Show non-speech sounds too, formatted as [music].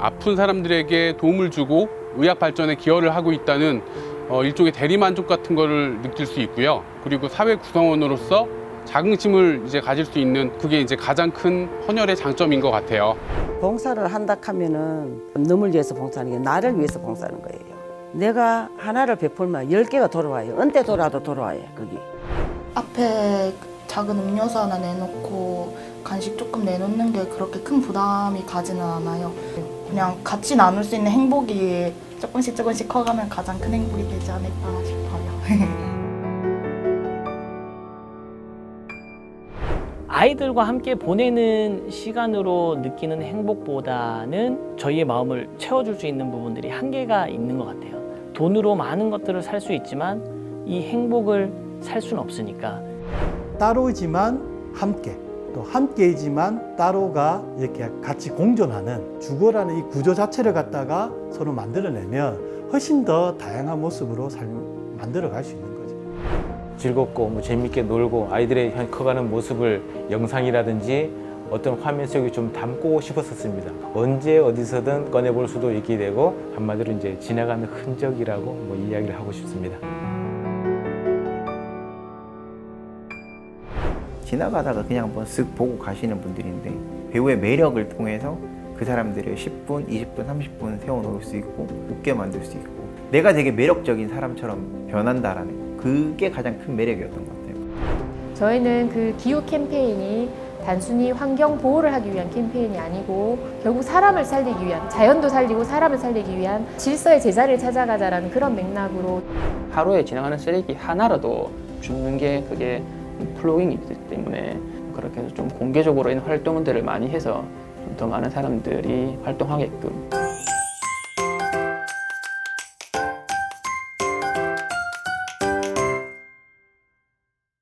아픈 사람들에게 도움을 주고 의학 발전에 기여를 하고 있다는 어, 일종의 대리만족 같은 거를 느낄 수 있고요. 그리고 사회 구성원으로서 자긍심을 이제 가질 수 있는 그게 이제 가장 큰 헌혈의 장점인 것 같아요. 봉사를 한다 하면은 남을 위해서 봉사하는 게 나를 위해서 봉사하는 거예요. 내가 하나를 베풀면 열 개가 돌아와요. 언제 돌아도 돌아와요. 거기. 앞에 작은 음료수 하나 내놓고 간식 조금 내놓는 게 그렇게 큰 부담이 가지는 않아요. 그냥 같이 나눌 수 있는 행복이 조금씩 조금씩 커가면 가장 큰 행복이 되지 않을까 싶어요. [laughs] 아이들과 함께 보내는 시간으로 느끼는 행복보다는 저희의 마음을 채워줄 수 있는 부분들이 한계가 있는 것 같아요. 돈으로 많은 것들을 살 수 있지만 이 행복을 살 수는 없으니까 따로이지만 함께 또 함께이지만 따로가 이렇게 같이 공존하는 주거라는 이 구조 자체를 갖다가 서로 만들어내면 훨씬 더 다양한 모습으로 삶 만들어 갈 수 있는 거죠. 즐겁고 뭐 재밌게 놀고 아이들의 현- 커가는 모습을 영상이라든지 어떤 화면 속에 좀 담고 싶었었습니다. 언제 어디서든 꺼내볼 수도 있게 되고 한마디로 이제 지나가는 흔적이라고 뭐 이야기를 하고 싶습니다. 지나가다가 그냥 한번 쓱 보고 가시는 분들인데 배우의 매력을 통해서 그 사람들을 10분, 20분, 30분 세워놓을 수 있고 웃게 만들 수 있고 내가 되게 매력적인 사람처럼 변한다라는 거. 그게 가장 큰 매력이었던 것 같아요. 저희는 그 기후 캠페인이 단순히 환경 보호를 하기 위한 캠페인이 아니고 결국 사람을 살리기 위한 자연도 살리고 사람을 살리기 위한 질서의 제자리를 찾아가자라는 그런 맥락으로 하루에 지나가는 쓰레기 하나라도 줍는 게 그게 플로잉이기 때문에 그렇게 해서 좀 공개적으로 이런 활동들을 많이 해서 좀 더 많은 사람들이 활동하게끔